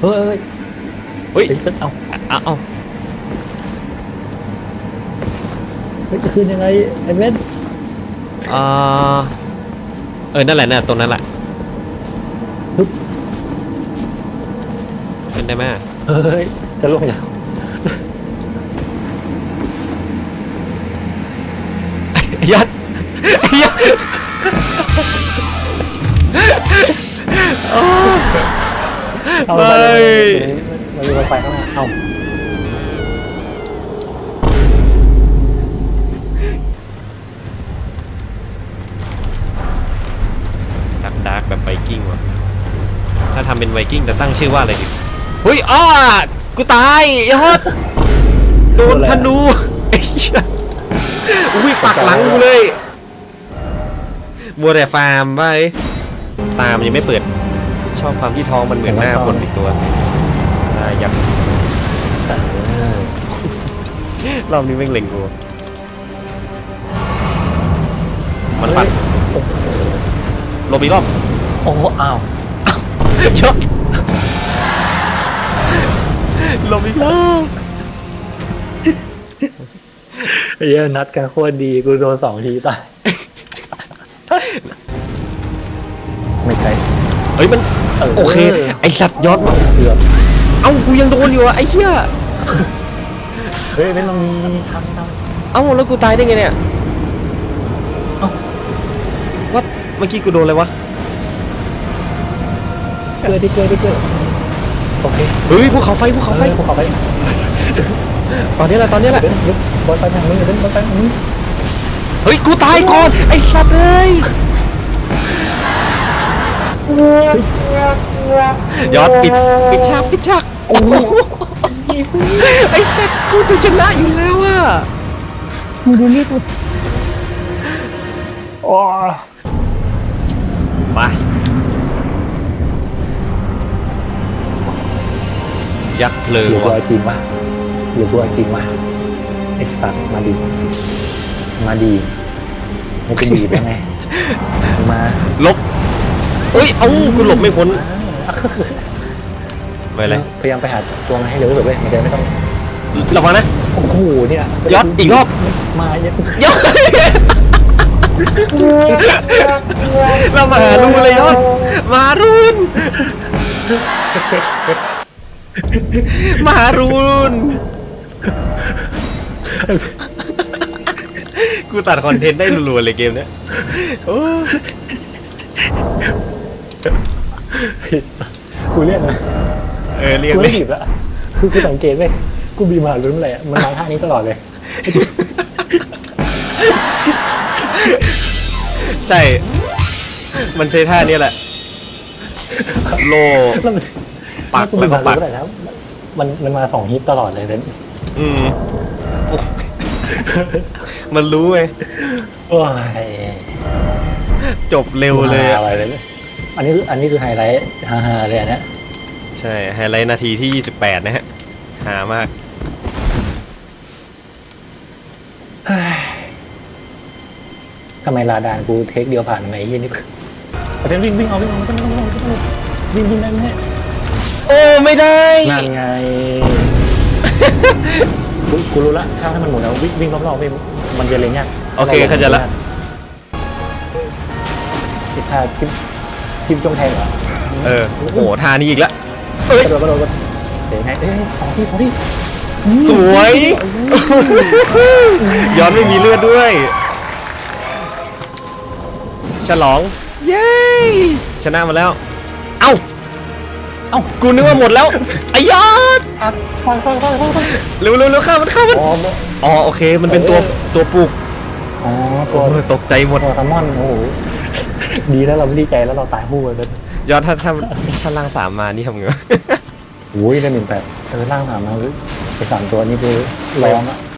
เฮ้ยเฮ้ยเฮ้ยเฮ้ยจะเอาเอาเอาเฮ้ยจะขึ้นยังไงไอ้เว้นอ่าเออนั่นแหละน่ะตรงนั้นแหละปึ๊บเป็นได้ไหมเฮ้ยจะลงยังยัดยัด เอาไม่มันมีรถไฟข้างหน้าเอาดักดักแบบไวกิ้งว่ะ ถ้าทำเป็นไวกิ้งจะตั้งชื่อว่าอะไรดีเฮ้ยอ้ากูตายยอดโดนธนูไอ้เหี้ยอุ้ยปักหลังกูเลยมัวแต่ฟาร์มไปตามยังไม่เปิด อบความที่ท้องมันเหมือนหน้าคนอีกตัวน่ายับเออรอบนี้แม่งเล็งกูมันปัดโอ้โหลบอีกรอบโอ้โหอ้าวชดลบอีกรอบไอ้เหี้ยนัดกันโคตรดีกูโดนสองทีตายไม่ใช่เฮ้ยมันเออ โอเค ไอสัตว์ยอดเกือบเอ้ากูยังโดนอยู่อะไอ้เหี้ยเฮ้ยเว้นตรงนี้มีทางทางเอ้าแล้วกูตายได้ไงเนี่ยเอ้า วัดเมื่อกี้กูโดนอะไรวะเกลือดิเกลือดิเกลือโอเคเฮ้ยภูเขาไฟภูเขาไฟภูเขาไฟตอนนี้แหละตอนนี้แหละเว้นเว้นบอลไฟทางมึงเว้นบอลไฟทางมึงเฮ้ยกูตายก่อนไอสัตว์เอ้ย ยอดปิดปิดฉากปิดฉากโอ้โหไอสัตว์กูจะชนะอยู่แล้วอะมึงดูนี่กูโอ้มายักษ์เพลิหงรือกูว่ะเอาจริงวะหรือกูเอาจริงวะไอ้สัตว์มาดี มาดีไม่เป็นดีได้ไงมาลบ เฮ้ย เอ้ากูหลบไม่พ้นไม่เป็นไรพยายามไปหาตัวมาให้เร็วที่สุดเว้ยมันจะไม่ต้อง ระวังนะ โอ้โห เนี่ยยอดอีกรอบ มาเยอะยอดเรามาหารูเลยยอด มารูนมาหารูนกูตัดคอนเทนต์ได้รัวๆเลยเกมเนี้ยโอ้ กูเรียกนะเออเรียกกูเลไม่ยบีบละคือกูสังเกตเว้ยกูบีบมาลุ้นอะไรอะมันมาท่านี้ตลอดเลย ใช่ มันใช้ท่านี้แหละ โล แล้วมันปักกูบีบแล้วก็มาปักลุ้นอะไรนะมันมันมาสองฮิตตลอดเลยเว้นอืมโอ้มันรู้ไง โอ้ยจบเร็วเลยมาอะอะไรเลย อันนี้คืออันนี้คือไฮไลท์ฮาๆเลยอันเนี้ยใช่ไฮไลท์นาทีที่ 28 นะฮะหามาก ทำไมลาดานกูเทคเดียวผ่านทำไมไอ้เฮียนี่เอาเป็นวิ่งวิ่งเอาวิ่งเอาวิ่งเอาวิ่งเอาวิ่งวิ่งได้ไหมเนี่ยโอ้ไม่ได้ นั่นไงกูกูรู้ละถ้าให้มันหมุนแล้ววิ่งวิ่งรอบๆวิ่งมันจะเล็งยากโอเคเข้าใจละทิศทางทิม ทิมจงแทงเหรอเออโอ้โหท่านี้อีกแล้วเอ้ยกระโดดกระโดดกระโดดเดี๋ยวไงเอ้ยสองที่สองที่สวย ย้อนไม่มีเลือดด้วย ฉลอง เย้ ชนะมาแล้ว เอ้า เอ้า กูนึกว่าหมดแล้วไอ้ยอดอะค่อยค่อยค่อยค่อยค่อยเร็วเร็วเร็วข้ามมันข้ามมัน อ๋ออ๋อโอเค มันเป็นตัวตัวปลูกอ๋อตัวโอ้ยตกใจหมด ตัวแซลมอนโอ้โห ดีแล้วเราไม่ดีใจแล้วเราตายคู่กันเลยยอดถ้าถ้าถ้าล่างสามมานี่ทำไงวะโอ้ยได้หนึ่งแปดเออร่างสามมาคือไอ้สามตัวนี้คือร้องอะ